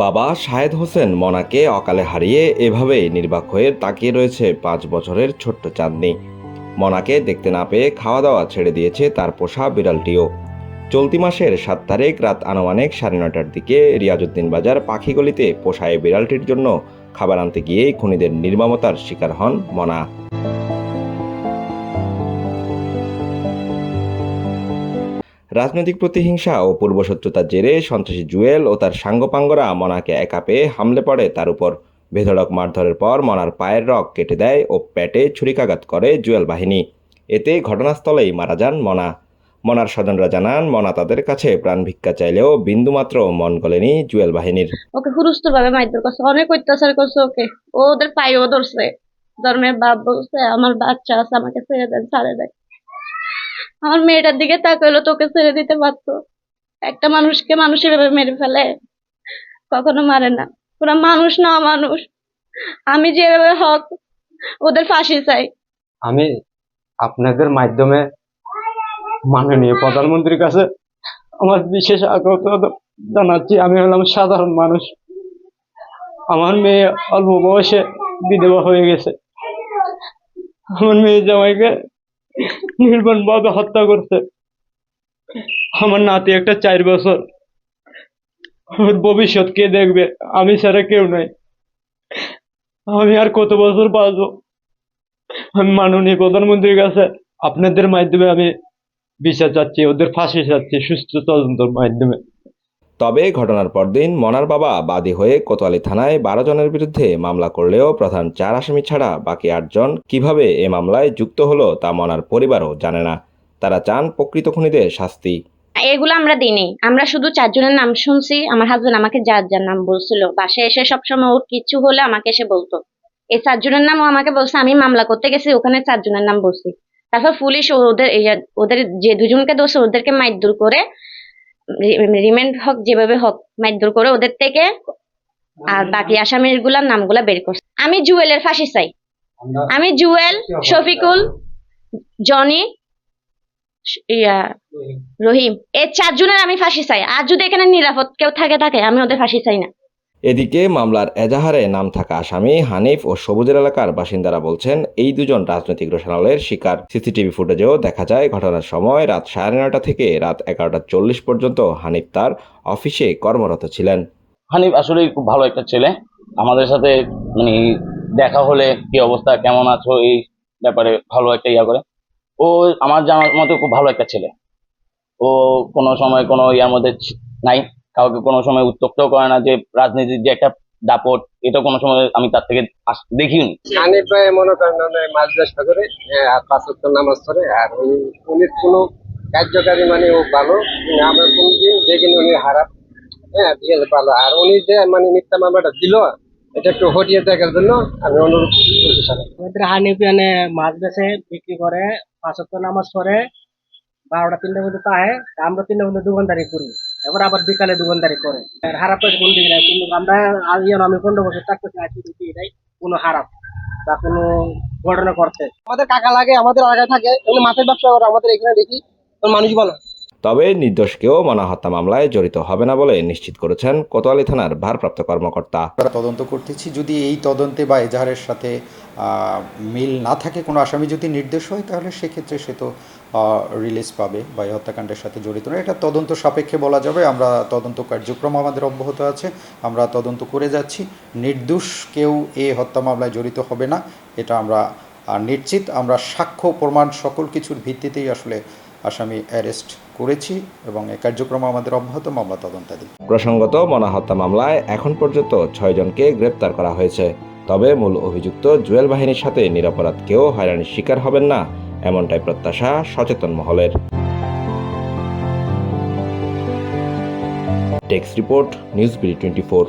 বাবা শাহেদ হোসেন মনাকে অকালে হারিয়ে এভাবেই নির্বাক হয়ে তাকিয়ে রয়েছে পাঁচ বছরের ছোট্ট চাঁদনি। মনাকে দেখতে না পেয়ে খাওয়া দাওয়া ছেড়ে দিয়েছে তার পোষা বিড়ালটিও চলতি মাসের সাত তারিখ রাত আনুমানিক সাড়ে নয়টার দিকে রিয়াজউদ্দিন বাজার পাখিগলিতে পোষা এই বিড়ালটির জন্য খাবার আনতে গিয়েই খুনিদের নির্মমতার শিকার হন মনা। রাজনৈতিক প্রতিহিংসা ও পূর্বশত্রুতার জেরে সন্ত্রাসী জুয়েল ও তার সাঙ্গপাঙ্গরা মনাকে একা পেয়ে হামলে পড়ে। তার উপর বেধড়ক মারধরের পর মনার পায়ের রক কেটে দেয় ও পেটে ছুরিকাঘাত করে জুয়েল বাহিনী। এতে ঘটনাস্থলেই মারা যান মনা। মনার স্বজনরা জানান, মনা তাদের কাছে প্রাণ ভিক্ষা চাইলেও বিন্দুমাত্র মন গলেনি জুয়েল বাহিনীর। ওকে হুরুস্তুর ভাবে মারধর করছে, অনেক অত্যাচার করছে ওকে। ওদের পায়েও ধরছে। ধর্মের বাপ বলছে, আমার বাচ্চা আছে, আমাকে ছেড়ে দেন, ছাড়ে দেয় আমার মেয়েটার দিকে তাকাইলো, তোকে ছেড়ে দিতে পারতো। একটা মানুষকে মানুষ এভাবে মেরে ফেলে, কখনো মারে না। ওরা মানুষ না মানুষ। আমি যেভাবে হক, ওদের ফাঁসি চাই। আমি আপনাদের মাধ্যমে মাননীয় প্রধানমন্ত্রীর কাছে আমার বিশেষ আগ্রহ জানাচ্ছি। আমি হলাম সাধারণ মানুষ। আমার মেয়ে অল্প বয়সে বিধবা হয়ে গেছে। আমার মেয়ে জামাইকে নির্মমভাবে হত্যা করছে। আমার নাতি একটা চার বছর। ভবিষ্যৎ কে দেখবে? আমি ছাড়া কেউ নাই। আমি আর কত বছর বাঁচবো? আমি মাননীয় প্রধানমন্ত্রীর কাছে আপনাদের মাধ্যমে আমি বিচার চাচ্ছি, ওদের ফাঁসি চাচ্ছি সুস্থ তদন্তর মাধ্যমে। তবে ঘটনার পরদিন মনার বাবা বাদী হয়ে কোতোয়ালি থানায় বারো জনের বিরুদ্ধে মামলা করলেও প্রধান চার আসামি ছাড়া বাকি আটজন কীভাবে এ মামলায় যুক্ত হলো তা মনার পরিবারও জানে না। তারা চান প্রকৃত খুনিদের শাস্তি। এগুলো আমরা দিইনি। আমরা শুধু চারজনের নাম শুনছি। আমার হাজবেন্ড আমাকে যার যার নাম বলছিল। বাসায় এসে সবসময় ওর কিছু হলে আমাকে এসে বলতো। এই চারজনের নামও আমাকে বলছে, আমি মামলা করতে গেছি, ওখানে চারজনের নাম বলছি। তারপর পুলিশ ওদের ওদের যে দুজনকে দোষ ওদেরকে মাইদুর করে রিমান্ড হোক যেভাবে হোক মাইদুর করে ওদের থেকে আর বাকি আসামিরগুলার নামগুলা বের করছে। আমি জুয়েলের ফাঁসি চাই। আমি জুয়েল শফিকুল জনি ইয়া রহিম এই চারজনের আমি ফাঁসি চাই। আর যদি এখানে নিরাপদ কেউ থাকে থাকে আমি ওদের ফাঁসি চাই না। এদিকে মামলার এজাহারে নাম থাকা আসামি হানিফ ও সবুজের এলাকার বাসিন্দারা বলছেন, এই দুজন রাজনৈতিক রোশনালের শিকার। সিসিটিভি ফুটেজেও দেখা যায়, ঘটনার সময় রাত সাড়ে নয়টা থেকে রাত এগারোটা চল্লিশ পর্যন্ত হানিফ তার অফিসে কর্মরত ছিলেন। হানিফ আসলে খুব ভালো একটা ছেলে। আমাদের সাথে মানে দেখা হলে কি অবস্থা, কেমন আছো, এই ব্যাপারে ভালো একটা ইয়া করে। ও আমার জানার মতো খুব ভালো একটা ছেলে। ও কোনো সময় কোনো ইয়ার মধ্যে নাই। কাউকে কোনো সময় উত্তক্তও করে না যে রাজনীতির যে একটা দাপট এটা কোনো সময় আমি তার থেকে দেখিনি হানিফ ভাই মনে করেন মানে মাছ ব্যবসা করে হ্যাঁ, আর পাঁচ নামাজ পড়ে আর উনি উনি কোনো কার্যকারী মানে ও ভালো আমরা কোনদিন দেখিনি উনি খারাপ হ্যাঁ ঠিক আছে ভালো। আর উনি যে মানে মিথ্যা মামলাটা দিল এটা একটু হটিয়ে দেখার জন্য আমি অনুরোধ করছি স্যার। আমাদের হানিফ এনে মাছ বেচে বিক্রি করে পাঁচ নামাজ পড়ে বারোটা তিনটা পর্যন্ত আহে আমরা তিনটা পর্যন্ত দোকানদারি করি এবার আবার বিকালে দোকানদারি করে। আর পয়সা কোন দিকে নাই, কিন্তু আমরা আমি পনেরো বছর থাকতে আছি দেখি এটাই কোনো হারাপ বা কোনো ঘটনা করতে আমাদের কাকা লাগে, আমাদের আগে থাকে মাছের ব্যবসা করে, আমাদের এখানে দেখি মানুষ ভালো তবে নির্দোষ কেউ মনা হত্যা মামলায় জড়িত হবে না বলে নিশ্চিত করেছেন কোতোয়ালি থানার ভারপ্রাপ্ত কর্মকর্তা। তদন্ত করতেছি। যদি এই তদন্তে বা এজাহারের সাথে মিল না থাকে, কোনো আসামি যদি নির্দেশ হয়, তাহলে সেক্ষেত্রে সে তো রিলিজ পাবে বা এই হত্যাকাণ্ডের সাথে জড়িত নয়। এটা তদন্ত সাপেক্ষে বলা যাবে। আমরা তদন্ত কার্যক্রম আমাদের অব্যাহত আছে। আমরা তদন্ত করে যাচ্ছি। নির্দোষ কেউ এই হত্যা মামলায় জড়িত হবে না। এটা আমরা নিশ্চিত। আমরা সাক্ষ্য প্রমাণ সকল কিছুর ভিত্তিতেই আসলে আসামি অ্যারেস্ট করেছি এবং এই কার্যক্রম আমাদের অব্যাহত মামলা তদন্তাধীন। প্রসঙ্গত মনা হত্যা মামলায় এখন পর্যন্ত ছয়জনকে গ্রেপ্তার করা হয়েছে। তবে মূল অভিযুক্ত জুয়েল বাহিনীর সাথে নিরাপরাধ কেউ হয়রানির শিকার হবেন না, এমনটাই প্রত্যাশা সচেতন মহলের। Text report, news BD twenty four.